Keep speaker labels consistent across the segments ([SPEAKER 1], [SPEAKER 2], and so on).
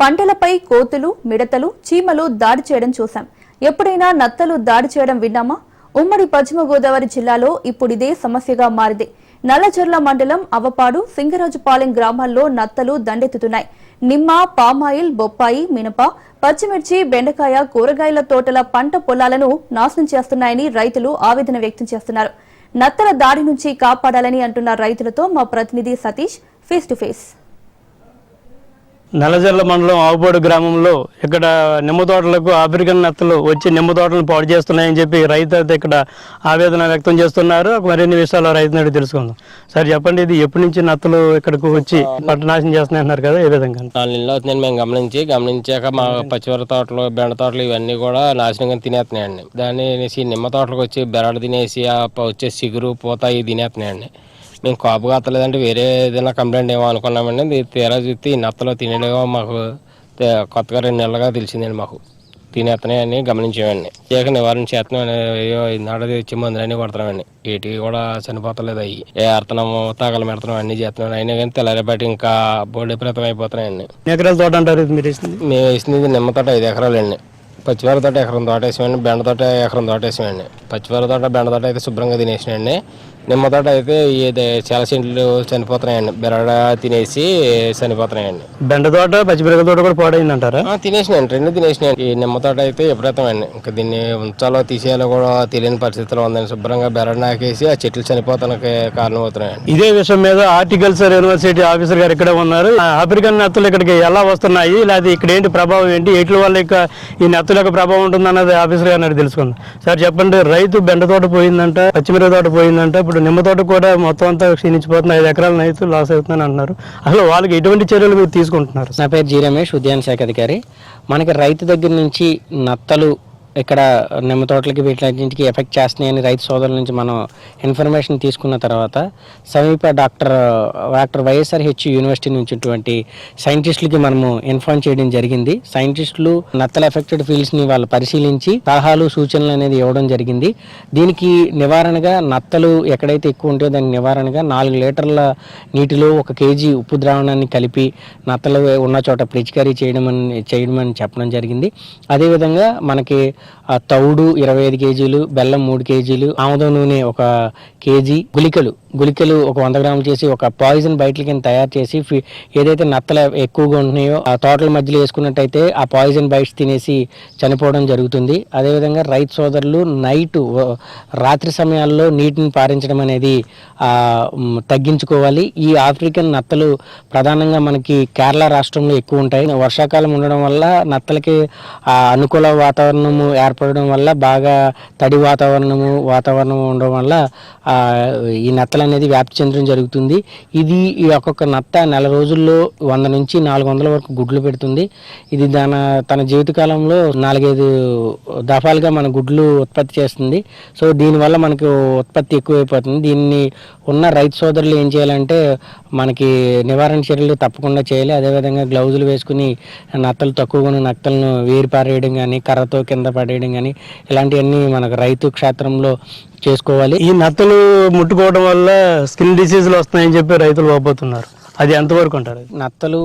[SPEAKER 1] పంటలపై కోతులు మిడతలు చీమలు దాడి చేయడం చూశాం. ఎప్పుడైనా నత్తలు దాడి చేయడం విన్నామా? ఉమ్మడి పశ్చిమ గోదావరి జిల్లాలో ఇప్పుడిదే సమస్యగా మారింది. నల్లజర్ల మండలం అవపాడు సింగరాజుపాలెం గ్రామాల్లో నత్తలు దండెత్తుతున్నాయి. నిమ్మ పామాయిల్ బొప్పాయి మినప పచ్చిమిర్చి బెండకాయ కూరగాయల తోటల పంట పొలాలను నాశనం చేస్తున్నాయని రైతులు ఆవేదన వ్యక్తం చేస్తున్నారు. నత్తల దాడి నుంచి కాపాడాలని అంటున్న రైతులతో మా ప్రతినిధి Satish face to face
[SPEAKER 2] Nallajerla మండలం ఆవుపాడు గ్రామంలో ఇక్కడ నిమ్మ తోటలకు ఆఫ్రికన్ నత్తలు వచ్చి నిమ్మ తోటలను పాడు చేస్తున్నాయని చెప్పి రైతు ఇక్కడ ఆవేదన వ్యక్తం చేస్తున్నారు. మరిన్ని విషయాలు రైతు నాడు తెలుసుకుందాం. సార్ చెప్పండి ఇది ఎప్పటి నుంచి నత్తలు ఇక్కడికి వచ్చి పంట నాశనం చేస్తున్నాయి అన్నారు కదా ఏ విధంగా?
[SPEAKER 3] నాలుగు నెలలు అవుతుందండి మేము గమనించి. గమనించాక మా పచ్చిమిర తోటలు బెండ తోటలు ఇవన్నీ కూడా నాశనంగా తినేస్తున్నాయండి. దాన్ని అనేసి నిమ్మ తోటలకు వచ్చి బెరడు తినేసి వచ్చే సిగురు పూత ఇవి తినేస్తున్నాయండి. మేము కాపు కాస్తలేదంటే వేరే ఏదైనా కంప్లైంట్ ఏమో అనుకున్నామండి. తీరా చూస్తే ఈ నత్తలో తినేయడమో మాకు కొత్తగా రెండు నెలలుగా తెలిసిందండి మాకు. తినేస్తున్నాయని గమనించామండి ఇక నివారణ చేస్తున్నాం అయ్యో నాడు తెచ్చి మందులన్నీ కొడుతున్నామండి. వీటికి కూడా చనిపోతలేదు అయ్యి ఏ అర్థనము తగల మెడతాం అన్నీ చేస్తున్నాం అయినా కానీ తెల్లారేపాటి ఇంకా బోర్డు విపరీతం అయిపోతున్నాయండి.
[SPEAKER 2] ఎకరాల తోట అంటారు మీరు
[SPEAKER 3] మేము వేసింది నిమ్మ తోట ఐదు ఎకరాలు అండి పచ్చివారి తోట ఎకరం తోట వేసామండి బెండ తోట ఎకరం తోట వేసామండి పచ్చివారి తోట బెండ తోట అయితే శుభ్రంగా తినేసినాయండి నిమ్మ తోట అయితే ఇది చాలా సెంట్లు చనిపోతున్నాయండి. బెరడ తినేసి చనిపోతున్నాయండి.
[SPEAKER 2] బెండ తోట పచ్చిమిరప తోట కూడా పాడైంది అంటారా
[SPEAKER 3] తినేసినాయండి రెండు తినేసినాయండి ఈ నిమ్మ తోట అయితే విపరీతమండి ఇంకా దీన్ని ఉంచాలో తీసేయాలో కూడా తెలియని పరిస్థితిలో ఉందండి. శుభ్రంగా బెరడ నాకేసి ఆ చెట్లు చనిపోతానికి కారణం అవుతున్నాయండి
[SPEAKER 2] ఇదే విషయం మీద హార్టికల్చర్ యూనివర్సిటీ ఆఫీసర్ గారు ఇక్కడే ఉన్నారు. ఆఫ్రికన్ నత్తలు ఇక్కడికి ఎలా వస్తున్నాయి? లేదా ఇక్కడ ఏంటి ప్రభావం ఏంటి? ఎట్ల వల్ల ఈ నత్తుల రైతులకు ప్రభావం ఉంటుంది అన్నది ఆఫీసర్ గారు తెలుసుకుందాం. సార్ చెప్పండి రైతు బెండ తోట పోయిందంట పచ్చిమిరప తోట పోయిందంట ఇప్పుడు నిమ్మ తోట కూడా మొత్తం అంతా క్షీణించిపోతుంది ఐదు ఎకరాల రైతు లాస్ అవుతుందని అంటున్నారు. అసలు వాళ్ళకి ఎటువంటి చర్యలు మీరు తీసుకుంటున్నారు?
[SPEAKER 4] నా పేరు జీ రమేష్ ఉద్యాన శాఖ అధికారి. మనకి రైతు దగ్గర నుంచి నత్తలు ఇక్కడ నిమ్మ తోటలకి వీటిలన్నింటికి ఎఫెక్ట్ చేస్తున్నాయని రైతు సోదరుల నుంచి మనం ఇన్ఫర్మేషన్ తీసుకున్న తర్వాత సమీప doctor doctor YSR H university నుంచి సైంటిస్టులకి మనము ఇన్ఫార్మ్ చేయడం జరిగింది. సైంటిస్టులు నత్తల ఎఫెక్టెడ్ ఫీల్డ్స్ని వాళ్ళు పరిశీలించి సలహాలు సూచనలు అనేది ఇవ్వడం జరిగింది. దీనికి నివారణగా నత్తలు ఎక్కడైతే ఎక్కువ ఉంటాయో దానికి నివారణగా నాలుగు లీటర్ల నీటిలో ఒక కేజీ ఉప్పు ద్రావణాన్ని కలిపి నత్తలు ఉన్న చోట పిచికారీ చేయడం అని చేయడం అని చెప్పడం జరిగింది. అదేవిధంగా మనకి తౌడు ఇరవై ఐదు కేజీలు బెల్లం మూడు కేజీలు ఆముదం నూనె ఒక కేజీ గుళికలు. గుళికలు ఒక వంద గ్రాములు చేసి ఒక పాయిజన్ బయటల కింద తయారు చేసి ఏదైతే నత్తలు ఎక్కువగా ఉంటున్నాయో ఆ తోటల మధ్యలో వేసుకున్నట్టయితే ఆ పాయిజన్ బైట్స్ తినేసి చనిపోవడం జరుగుతుంది. అదేవిధంగా రైతు సోదరులు నైట్ రాత్రి సమయాల్లో నీటిని పారించడం అనేది తగ్గించుకోవాలి. ఈ ఆఫ్రికన్ నత్తలు ప్రధానంగా మనకి కేరళ రాష్ట్రంలో ఎక్కువ ఉంటాయి. వర్షాకాలం ఉండడం వల్ల నత్తలకి ఆ అనుకూల వాతావరణము ఏర్పడడం వల్ల బాగా తడి వాతావరణము వాతావరణం ఉండడం వల్ల ఈ నత్తలు అనేది వ్యాప్తి చెందడం జరుగుతుంది. ఇది ఈ ఒక్కొక్క నత్త నెల రోజుల్లో వంద నుంచి నాలుగు వందల వరకు గుడ్లు పెడుతుంది. ఇది దాన తన జీవితకాలంలో నాలుగైదు దఫాలుగా మన గుడ్లు ఉత్పత్తి చేస్తుంది. సో దీనివల్ల మనకు ఉత్పత్తి ఎక్కువైపోతుంది. దీన్ని ఉన్న రైతు సోదరులు ఏం చేయాలంటే మనకి నివారణ చర్యలు తప్పకుండా చేయాలి. అదేవిధంగా గ్లౌజులు వేసుకుని నత్తలు తక్కువగా ఉన్న నత్తలను వేరు పారేయడం కానీ కర్రతో కింద పడేయడం కానీ ఇలాంటివన్నీ మనకు రైతు క్షేత్రంలో చేసుకోవాలి.
[SPEAKER 2] ఈ నత్తలు ముట్టుకోవడం వల్ల స్కిన్ డిసీజులు వస్తాయని చెప్పి రైతులు పోతున్నారు అది ఎంతవరకు ఉంటారు
[SPEAKER 4] నత్తలు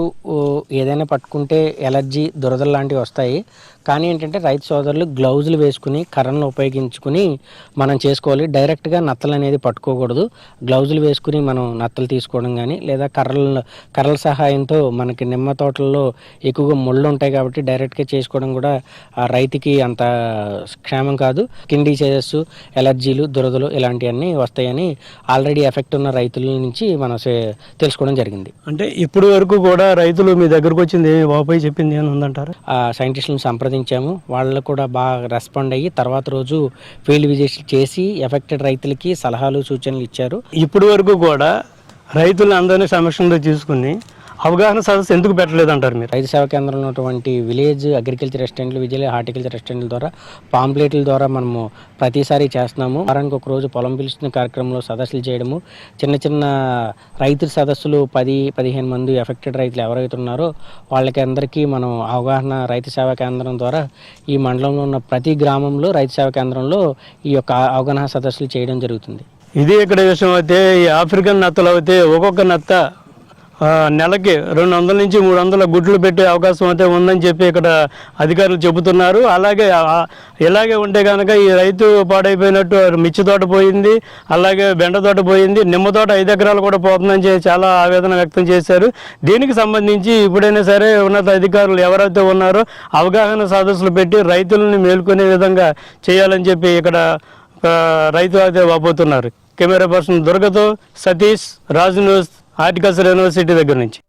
[SPEAKER 4] ఏదైనా పట్టుకుంటే ఎలర్జీ దురదలు లాంటివి వస్తాయి. కానీ ఏంటంటే రైతు సోదరులు గ్లౌజులు వేసుకుని కర్రలను ఉపయోగించుకుని మనం చేసుకోవాలి. డైరెక్ట్గా నత్తలు అనేది పట్టుకోకూడదు. గ్లౌజులు వేసుకుని మనం నత్తలు తీసుకోవడం కానీ లేదా కర్రలు కర్రల సహాయంతో మనకి నిమ్మ తోటల్లో ఎక్కువగా ముళ్ళు ఉంటాయి కాబట్టి డైరెక్ట్గా చేసుకోవడం కూడా ఆ రైతుకి అంత క్షేమం కాదు. స్కిన్ డిసీజెస్ ఎలర్జీలు దురదలు ఇలాంటివన్నీ వస్తాయని ఆల్రెడీ ఎఫెక్ట్ ఉన్న రైతుల నుంచి మనం తెలుసుకోవడం జరిగింది.
[SPEAKER 2] అంటే ఇప్పుడు వరకు కూడా రైతులు మీ దగ్గరకు వచ్చింది ఏమి? వాపోయి చెప్పింది ఏమైనా ఉందంటారు?
[SPEAKER 4] ఆ సైంటిస్టులను సంప్రదించాము. వాళ్ళు కూడా బాగా రెస్పాండ్ అయ్యి తర్వాత రోజు ఫీల్డ్ విజిట్స్ చేసి ఎఫెక్టెడ్ రైతులకి సలహాలు సూచనలు ఇచ్చారు.
[SPEAKER 2] ఇప్పుడు వరకు కూడా రైతులను అందరినీ సమక్షంలో తీసుకుని అవగాహన సదస్సు ఎందుకు పెట్టలేదు అంటారు మీరు?
[SPEAKER 4] రైతు సేవా కేంద్రంలో ఉన్నటువంటి విలేజ్ అగ్రికల్చర్ రెస్టారెంట్లు విజయ హార్టికల్చర్ రెస్టారెంట్ల ద్వారా పాంప్లెట్ల ద్వారా మనము ప్రతిసారి చేస్తున్నాము. వారానికి ఒక రోజు పొలం పిలుస్తున్న కార్యక్రమంలో సదస్సులు చేయడము చిన్న చిన్న రైతుల సదస్సులు పది పదిహేను మంది ఎఫెక్టెడ్ రైతులు ఎవరైతే ఉన్నారో వాళ్ళకి అందరికీ మనం అవగాహన రైతు సేవా కేంద్రం ద్వారా ఈ మండలంలో ఉన్న ప్రతి గ్రామంలో రైతు సేవా కేంద్రంలో ఈ యొక్క అవగాహన సదస్సులు చేయడం జరుగుతుంది.
[SPEAKER 2] ఇది ఇక్కడ విషయం అయితే ఈ ఆఫ్రికన్ నత్తలు అయితే ఒక్కొక్క నత్త నెలకి రెండు వందల నుంచి మూడు వందల గుడ్లు పెట్టే అవకాశం అయితే ఉందని చెప్పి ఇక్కడ అధికారులు చెబుతున్నారు. అలాగే ఇలాగే ఉంటే కనుక ఈ రైతు పాడైపోయినట్టు మిర్చి తోట పోయింది అలాగే బెండ తోట పోయింది నిమ్మ తోట ఐదు ఎకరాలు కూడా పోతుందని చెప్పి చాలా ఆవేదన వ్యక్తం చేశారు. దీనికి సంబంధించి ఇప్పుడైనా సరే ఉన్నత అధికారులు ఎవరైతే ఉన్నారో అవగాహన సదస్సులు పెట్టి రైతులను మేల్కొనే విధంగా చేయాలని చెప్పి ఇక్కడ రైతు అయితే వాపోతున్నారు. Camera person దుర్గతో Satish Raju news horticulture university దగ్గర నుంచి.